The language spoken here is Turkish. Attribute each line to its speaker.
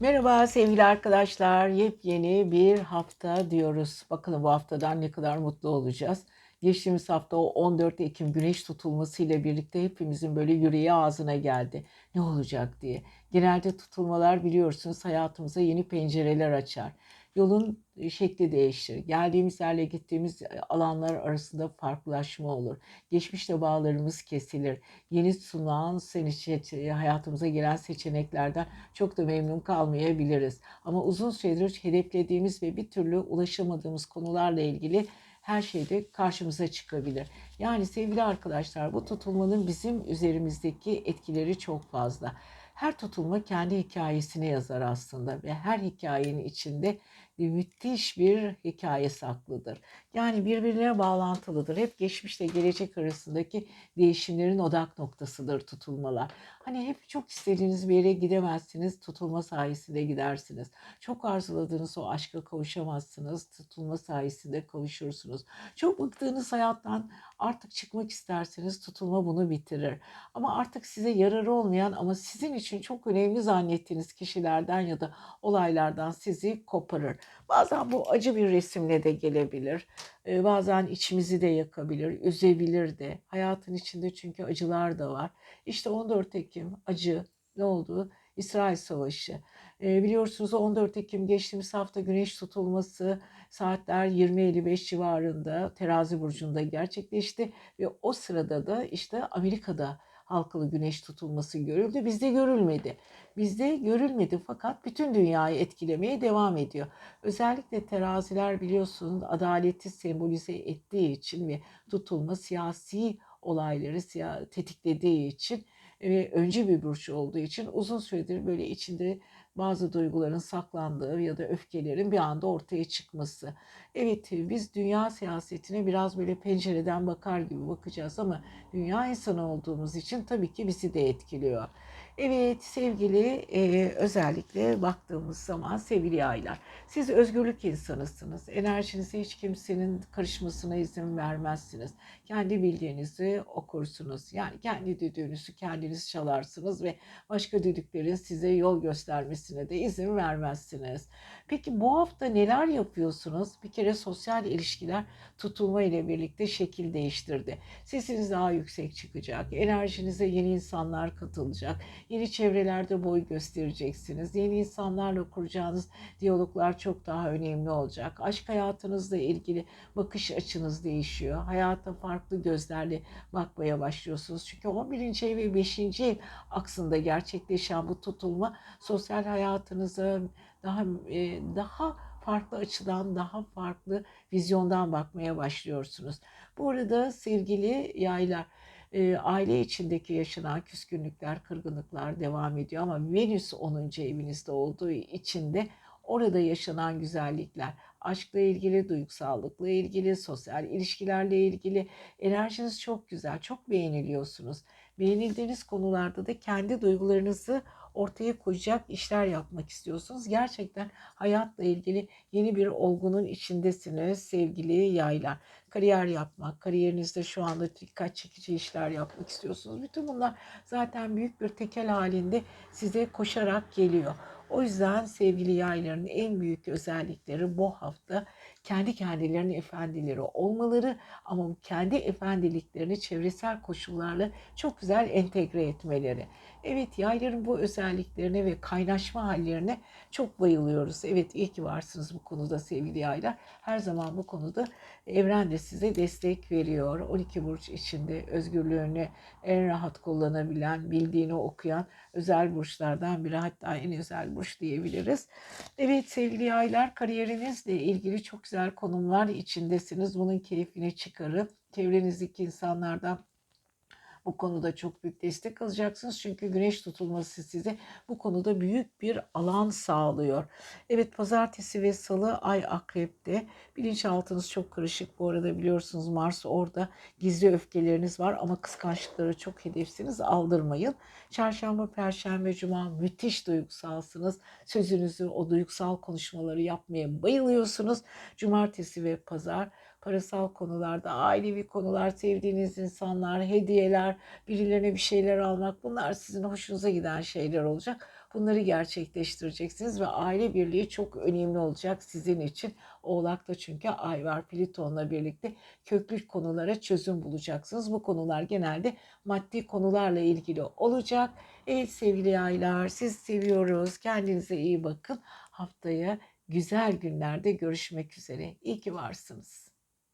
Speaker 1: Merhaba sevgili arkadaşlar. Yepyeni bir hafta diyoruz. Bakalım bu haftadan ne kadar mutlu olacağız. Geçtiğimiz hafta o 14 Ekim güneş tutulması ile birlikte hepimizin böyle yüreği ağzına geldi. Ne olacak diye. Genelde tutulmalar biliyorsunuz hayatımıza yeni pencereler açar. Yolun e, şekli değişir. Geldiğimiz yerle gittiğimiz e, alanlar arasında farklılaşma olur. Geçmişte bağlarımız kesilir. Yeni sunulan seni hayatımıza gelen seçeneklerden çok da memnun kalmayabiliriz. Ama uzun süredir hedeflediğimiz ve bir türlü ulaşamadığımız konularla ilgili her şeyde karşımıza çıkabilir. Yani sevgili arkadaşlar bu tutulmanın bizim üzerimizdeki etkileri çok fazla. Her tutulma kendi hikayesini yazar aslında ve her hikayenin içinde müthiş bir hikaye saklıdır. Yani birbirine bağlantılıdır. Hep geçmişle gelecek arasındaki değişimlerin odak noktasıdır tutulmalar. Hani hep çok istediğiniz bir yere gidemezsiniz, tutulma sayesinde gidersiniz. Çok arzuladığınız o aşka kavuşamazsınız, tutulma sayesinde kavuşursunuz. Çok bıktığınız hayattan artık çıkmak isterseniz tutulma bunu bitirir. Ama artık size yararı olmayan ama sizin için çok önemli zannettiğiniz kişilerden ya da olaylardan sizi koparır. Bazen bu acı bir resimle de gelebilir. Ee, bazen içimizi de yakabilir, üzebilir de. Hayatın içinde çünkü acılar da var. İşte 14 Ekim acı ne oldu? İsrail Savaşı. E, biliyorsunuz 14 Ekim geçtiğimiz hafta güneş tutulması saatler 20.55 civarında terazi burcunda gerçekleşti. Ve o sırada da işte Amerika'da halkalı güneş tutulması görüldü. Bizde görülmedi. Bizde görülmedi fakat bütün dünyayı etkilemeye devam ediyor. Özellikle teraziler biliyorsunuz adaleti sembolize ettiği için ve tutulma siyasi olayları tetiklediği için ve önce bir burç olduğu için uzun süredir böyle içinde bazı duyguların saklandığı ya da öfkelerin bir anda ortaya çıkması. Evet biz dünya siyasetine biraz böyle pencereden bakar gibi bakacağız ama dünya insanı olduğumuz için tabii ki bizi de etkiliyor. Evet sevgili e, özellikle baktığımız zaman sevgili yaylar. Siz özgürlük insanısınız. Enerjinize hiç kimsenin karışmasına izin vermezsiniz. Kendi bildiğinizi okursunuz. Yani kendi düdüğünüzü kendiniz çalarsınız ve başka düdüklerin size yol göstermesine de izin vermezsiniz. Peki bu hafta neler yapıyorsunuz? Bir kere sosyal ilişkiler tutulma ile birlikte şekil değiştirdi. Sesiniz daha yüksek çıkacak. Enerjinize yeni insanlar katılacak Yeni çevrelerde boy göstereceksiniz. Yeni insanlarla kuracağınız diyaloglar çok daha önemli olacak. Aşk hayatınızla ilgili bakış açınız değişiyor. Hayata farklı gözlerle bakmaya başlıyorsunuz. Çünkü 11. ev ve 5. ev aksında gerçekleşen bu tutulma sosyal hayatınıza daha e, daha farklı açıdan, daha farklı vizyondan bakmaya başlıyorsunuz. Bu arada sevgili yaylar, e, aile içindeki yaşanan küskünlükler, kırgınlıklar devam ediyor ama Venüs 10. evinizde olduğu için de orada yaşanan güzellikler, aşkla ilgili, duygusallıkla ilgili, sosyal ilişkilerle ilgili enerjiniz çok güzel, çok beğeniliyorsunuz. Beğenildiğiniz konularda da kendi duygularınızı ortaya koyacak işler yapmak istiyorsunuz. Gerçekten hayatla ilgili yeni bir olgunun içindesiniz sevgili yaylar. Kariyer yapmak, kariyerinizde şu anda dikkat çekici işler yapmak istiyorsunuz. Bütün bunlar zaten büyük bir tekel halinde size koşarak geliyor. O yüzden sevgili yayların en büyük özellikleri bu hafta kendi kendilerinin efendileri olmaları ama kendi efendiliklerini çevresel koşullarla çok güzel entegre etmeleri. Evet yayların bu özelliklerine ve kaynaşma hallerine çok bayılıyoruz. Evet iyi ki varsınız bu konuda sevgili yaylar. Her zaman bu konuda evren de size destek veriyor. 12 burç içinde özgürlüğünü en rahat kullanabilen, bildiğini okuyan özel burçlardan biri hatta en özel burç diyebiliriz. Evet sevgili yaylar kariyerinizle ilgili çok güzel konumlar içindesiniz. Bunun keyfini çıkarın. Çevrenizdeki insanlardan bu konuda çok büyük destek alacaksınız. Çünkü güneş tutulması size bu konuda büyük bir alan sağlıyor. Evet pazartesi ve salı ay akrepte. Bilinçaltınız çok karışık. Bu arada biliyorsunuz Mars orada gizli öfkeleriniz var ama kıskançlıkları çok hedefsiniz. Aldırmayın. Çarşamba, perşembe, cuma müthiş duygusalsınız. Sözünüzü, o duygusal konuşmaları yapmaya bayılıyorsunuz. Cumartesi ve pazar parasal konularda, ailevi konular, sevdiğiniz insanlar, hediyeler, birilerine bir şeyler almak bunlar sizin hoşunuza giden şeyler olacak. Bunları gerçekleştireceksiniz ve aile birliği çok önemli olacak sizin için. Oğlak'ta çünkü ay var Plüton'la birlikte köklü konulara çözüm bulacaksınız. Bu konular genelde maddi konularla ilgili olacak. Evet sevgili yaylar siz seviyoruz. Kendinize iyi bakın. Haftaya güzel günlerde görüşmek üzere. İyi ki varsınız.